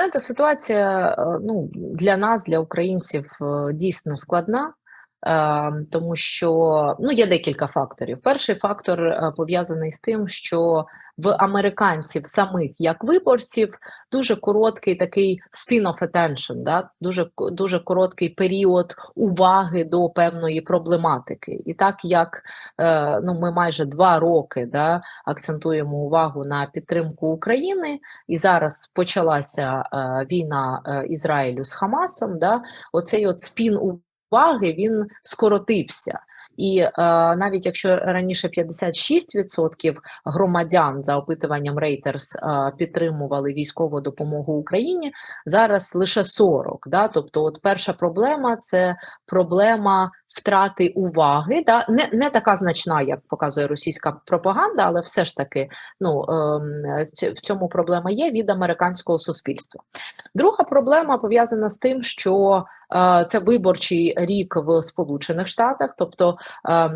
Знаєте, ситуація е, ну, для нас, для українців, е, дійсно складна, тому що ну, є декілька факторів. Перший фактор е, пов'язаний з тим, що в американців самих як виборців дуже короткий такий spin of attention, да? дуже, дуже короткий період уваги до певної проблематики. І так як е, ну, ми майже два роки да, акцентуємо увагу на підтримку України, і зараз почалася е, війна е, Ізраїлю з Хамасом, да, оцей от спін уваги він скоротився. І е, навіть якщо раніше 56% громадян за опитуванням Reuters е, підтримували військову допомогу Україні, зараз лише 40. Да? Тобто, от перша проблема це проблема втрати уваги, да? не, не така значна, як показує російська пропаганда, але все ж таки ну, ць- в цьому проблема є від американського суспільства. Друга проблема пов'язана з тим, що е, це виборчий рік в Сполучених Штатах, тобто е,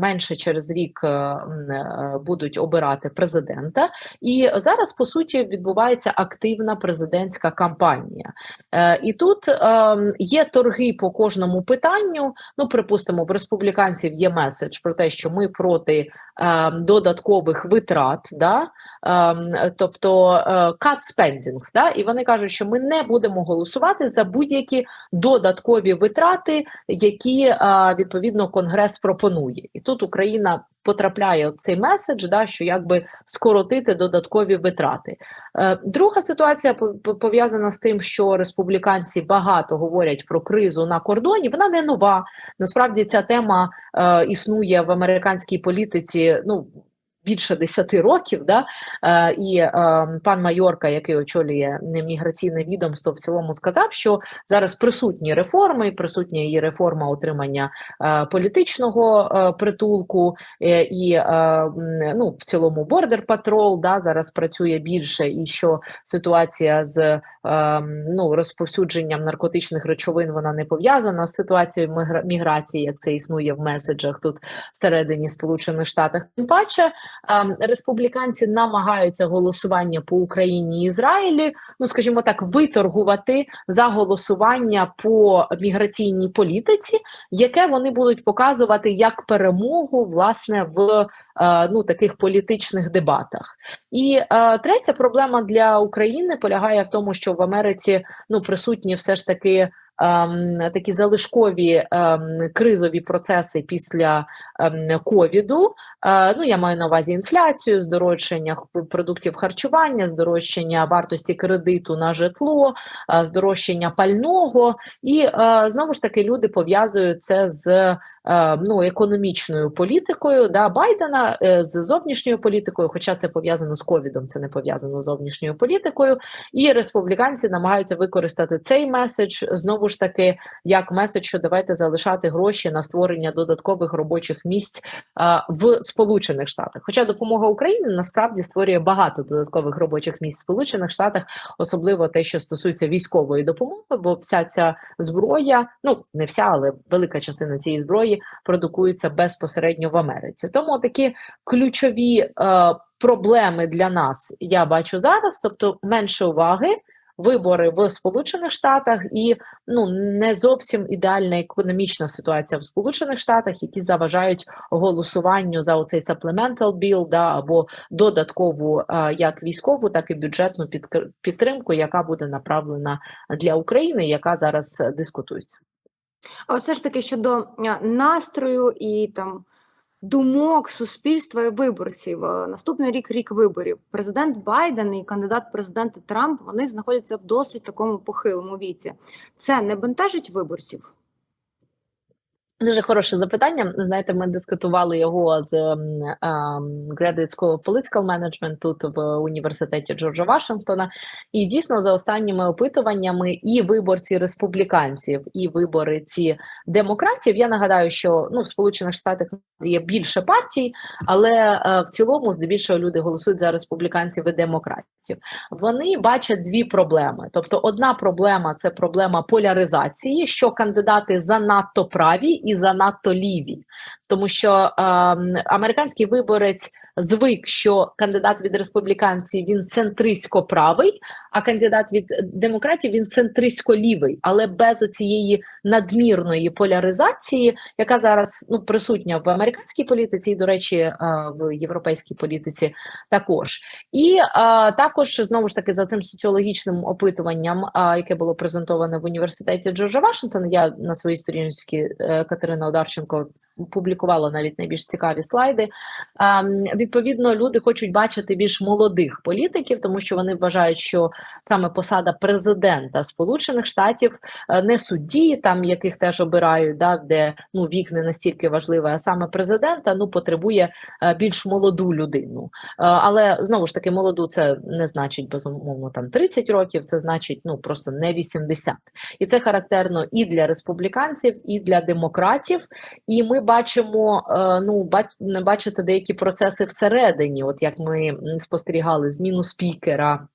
менше через рік е, е, будуть обирати президента. І зараз, по суті, відбувається активна президентська кампанія. Е, і тут ем, є торги по кожному питанню. Ну, припустимо, в республіканців є меседж про те, що ми проти е, додаткових витрат, да? е, тобто е, cut spendings, да? і вони кажуть, що ми не будемо голосувати за будь-які додаткові витрати, які е, відповідно Конгрес пропонує. І тут Україна потрапляє цей меседж, да, що якби скоротити додаткові витрати. Е, Друга ситуація пов- пов- пов'язана з тим, що республіканці багато говорять про кризу на кордоні. Вона не нова. Насправді ця тема е, існує в американській політиці. Ну більше 10 років, да? е, і е, пан Майорка, який очолює міграційне відомство, в цілому сказав, що зараз присутні реформи, присутня і реформа отримання е, політичного притулку, і ну, в цілому Border Patrol да, зараз працює більше, і що ситуація з ну, розповсюдженням наркотичних речовин вона не пов'язана з ситуацією мігра- міграції, як це існує в меседжах тут всередині Сполучених Штатів. Тим паче республіканці намагаються голосування по Україні і Ізраїлі, ну скажімо так, виторгувати за голосування по міграційній політиці, яке вони будуть показувати як перемогу власне в е, ну таких політичних дебатах. І е, третя проблема для України полягає в тому, що в Америці ну присутні все ж таки. Ем, Такі залишкові ем, кризові процеси після ем, ковіду. Е, ну, я маю на увазі інфляцію, здорожчання продуктів харчування, здорожчання вартості кредиту на житло, е, здорожчання пального. І е, знову ж таки люди пов'язують це з ну, економічною політикою да, Байдена, е, з зовнішньою політикою, хоча це пов'язано з ковідом, це не пов'язано з зовнішньою політикою. І республіканці намагаються використати цей меседж знову ж таки як меседж, що давайте залишати гроші на створення додаткових робочих місць в Сполучених Штатах. Хоча допомога Україні насправді створює багато додаткових робочих місць в Сполучених Штатах, особливо те, що стосується військової допомоги, бо вся ця зброя, ну не вся, але велика частина цієї зброї продукується безпосередньо в Америці. Тому такі ключові е, проблеми для нас я бачу зараз, тобто менше уваги. Вибори в Сполучених Штатах і ну не зовсім ідеальна економічна ситуація в Сполучених Штатах, які заважають голосуванню за оцей supplemental bill, да або додаткову а, як військову, так і бюджетну підтримку, яка буде направлена для України, яка зараз е, дискутується. А все ж таки щодо настрою і там думок суспільства і виборців. Наступний рік рік виборів. Президент Байден і кандидат президента Трамп вони знаходяться в досить такому похилому віці. Це не бентежить виборців? Дуже хороше запитання. Знаєте, ми дискутували його з Graduate School of Political Management тут в університеті Джорджа Вашингтона. І дійсно, за останніми опитуваннями, і виборці республіканців, і виборці демократів. Я нагадаю, що ну в Сполучених Штатах є більше партій, але е, в цілому, здебільшого, люди голосують за республіканців і демократів. Вони бачать дві проблеми. Тобто, одна проблема це проблема поляризації, що кандидати занадто праві і занадто ліві, тому що е, американський виборець звик, що кандидат від республіканців він центристсько правий, а кандидат від демократів він центристсько лівий, але без оцієї надмірної поляризації, яка зараз ну присутня в американській політиці, і, до речі, е, в європейській політиці також. І е, також знову ж таки за цим соціологічним опитуванням, е, яке було презентоване в університеті Джорджа Вашингтона, я на своїй сторінці е, Катерина Одарченко публікувала навіть найбільш цікаві слайди. Ем, Відповідно, люди хочуть бачити більш молодих політиків, тому що вони вважають, що саме посада президента Сполучених Штатів е, не судді, там яких теж обирають, да, де ну вік не настільки важливий, а саме президента ну потребує е, більш молоду людину. Е, Але знову ж таки, молоду це не значить безумовно там 30 років, це значить ну просто не 80. І це характерно і для республіканців, і для демократів. І ми бачимо, е, ну бач- бачите деякі процеси всередині, от як ми спостерігали зміну спікера.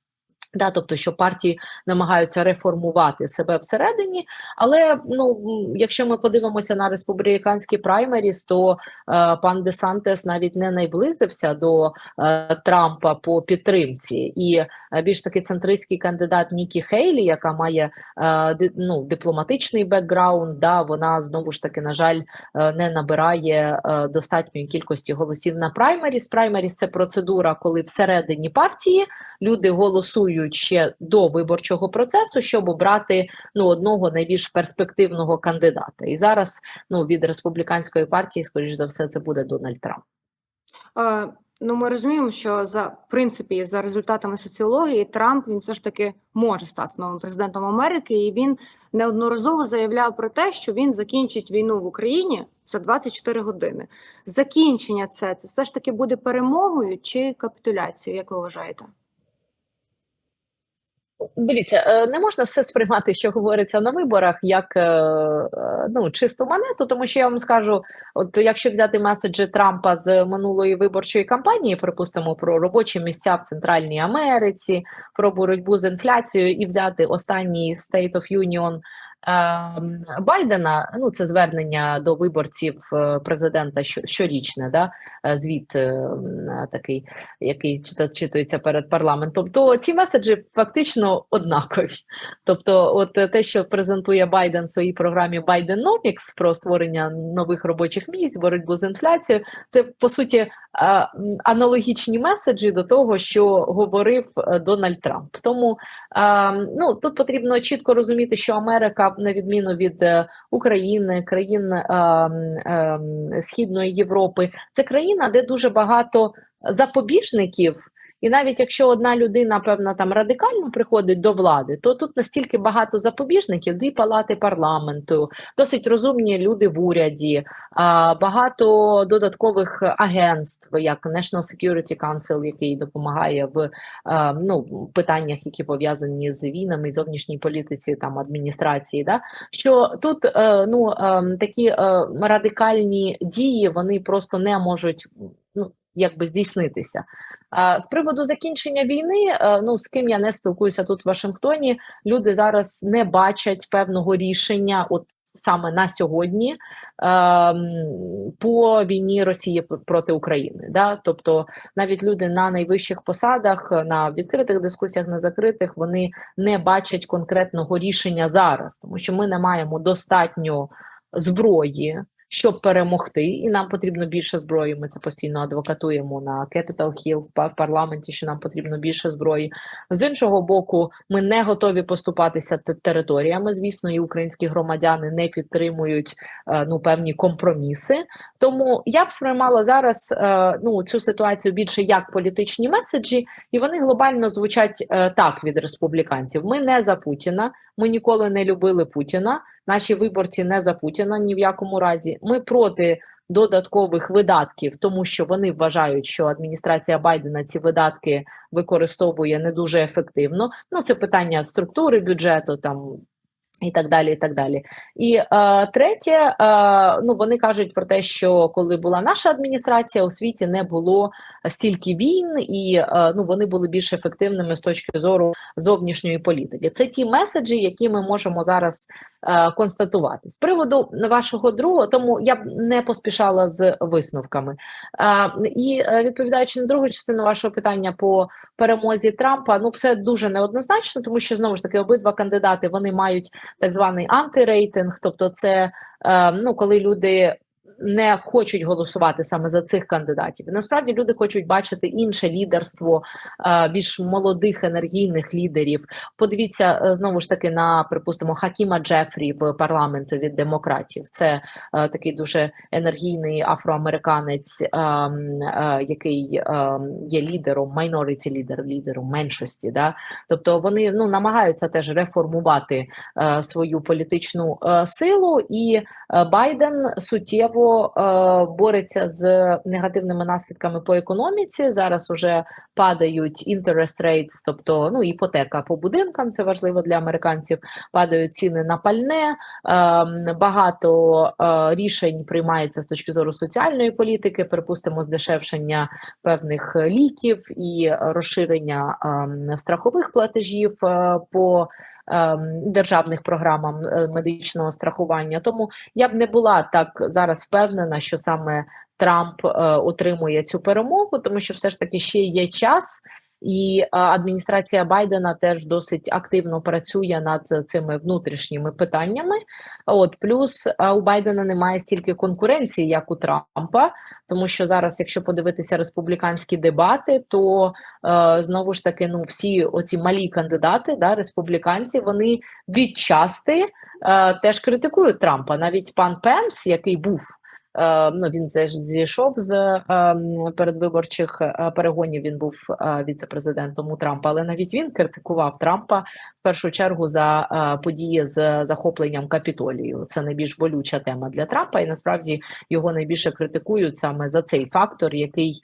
Да, тобто, що партії намагаються реформувати себе всередині, але ну якщо ми подивимося на республіканські праймеріс, то е, пан Десантес навіть не найблизився до е, Трампа по підтримці, і е, більш таки центристський кандидат Нікі Хейлі, яка має е, ди, ну, дипломатичний бекграунд, да, вона знову ж таки, на жаль, е, не набирає е, достатньої кількості голосів на праймеріс. Праймеріс це процедура, коли всередині партії люди голосують ще до виборчого процесу, щоб обрати ну одного найбільш перспективного кандидата. І зараз ну від республіканської партії, скоріш за все, це буде Дональд Трамп. Е, Ну, ми розуміємо, що за в принципі, за результатами соціології, Трамп він все ж таки може стати новим президентом Америки, і він неодноразово заявляв про те, що він закінчить війну в Україні за 24 години. Закінчення це це все ж таки буде перемогою чи капітуляцією, як ви вважаєте? Дивіться, е, не можна все сприймати, що говориться на виборах, як е, е, ну чисту монету, тому що я вам скажу: от якщо взяти меседжі Трампа з минулої виборчої кампанії, припустимо про робочі місця в Центральній Америці, про боротьбу з інфляцією, і взяти останній State of Union Байдена, ну це звернення до виборців е, президента що- щорічне, да, е, звіт е, такий, який читується перед парламентом, то ці меседжі фактично однакові. Тобто, от те, що презентує Байден в своїй програмі Байденомікс про створення нових робочих місць, боротьбу з інфляцією, це по суті аналогічні меседжі до того, що говорив Дональд Трамп. Тому ну тут потрібно чітко розуміти, що Америка, на відміну від е, України, країн е, ем, Східної Європи, це країна, де дуже багато запобіжників. І навіть якщо одна людина, певно, там радикально приходить до влади, то тут настільки багато запобіжників, дві палати парламенту, досить розумні люди в уряді, багато додаткових агентств, як National Security Council, який допомагає в ну, питаннях, які пов'язані з війнами, зовнішній політиці, там адміністрації. Да? Що тут е, ну, е, такі е, радикальні дії вони просто не можуть якби здійснитися. З приводу закінчення війни, е, ну з ким я не спілкуюся тут в Вашингтоні, люди зараз не бачать певного рішення, от саме на сьогодні, ем, по війні Росії проти України. Да? Тобто навіть люди на найвищих посадах, на відкритих дискусіях, на закритих, вони не бачать конкретного рішення зараз, тому що ми не маємо достатньо зброї щоб перемогти, і нам потрібно більше зброї. Ми це постійно адвокатуємо на Capitol Hill в парламенті, що нам потрібно більше зброї. З іншого боку, ми не готові поступатися територіями. Звісно, і українські громадяни не підтримують е, ну певні компроміси. Тому я б сприймала зараз е, ну цю ситуацію більше як політичні меседжі, і вони глобально звучать е, так від республіканців. Ми не за Путіна. Ми ніколи не любили Путіна. Наші виборці не за Путіна ні в якому разі. Ми проти додаткових видатків, тому що вони вважають, що адміністрація Байдена ці видатки використовує не дуже ефективно. Ну це питання структури бюджету там. І так далі, і так далі. І е, третє, е, ну вони кажуть про те, що коли була наша адміністрація, у світі не було стільки війн, і е, ну вони були більш ефективними з точки зору зовнішньої політики. Це ті меседжі, які ми можемо зараз е, констатувати. З приводу вашого другого, тому я б не поспішала з висновками. Е, і е, відповідаючи на другу частину вашого питання по перемозі Трампа, ну все дуже неоднозначно, тому що знову ж таки обидва кандидати вони мають так званий антирейтинг, тобто це е, ну коли люди. Не хочуть голосувати саме за цих кандидатів. Насправді люди хочуть бачити інше лідерство е, більш молодих енергійних лідерів. Подивіться е, знову ж таки на припустимо Хакіма Джефрі в парламенту від демократів. Це е, такий дуже енергійний афроамериканець, е, м, е, який е, є лідером, minority лідер, лідером меншості. Да? Тобто вони ну намагаються теж реформувати свою політичну силу, і Байден суттєво е, бореться з негативними наслідками по економіці. Зараз уже падають interest rates, тобто ну іпотека по будинкам, це важливо для американців. Падають ціни на пальне. Ем, багато е, рішень приймається з точки зору соціальної політики. Припустимо, здешевшення певних ліків і розширення ем, страхових платежів е, по державних програмам е, медичного страхування. Тому я б не була так зараз впевнена, що саме Трамп е, отримує цю перемогу, тому що все ж таки ще є час. І адміністрація Байдена теж досить активно працює над цими внутрішніми питаннями. От плюс у Байдена немає стільки конкуренції, як у Трампа, тому що зараз, якщо подивитися республіканські дебати, то е, знову ж таки, ну всі оці малі кандидати, да, республіканці, вони відчасти е, теж критикують Трампа. Навіть пан Пенс, який був. Е, Ну, він зійшов з е, передвиборчих е, перегонів. Він був віце-президентом у Трампа, але навіть він критикував Трампа в першу чергу за події з захопленням Капітолію. Це найбільш болюча тема для Трампа, і насправді його найбільше критикують саме за цей фактор, який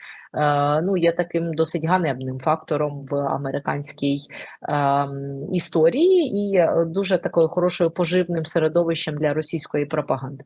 ну є таким досить ганебним фактором в американській історії, і дуже такою хорошою поживним середовищем для російської пропаганди.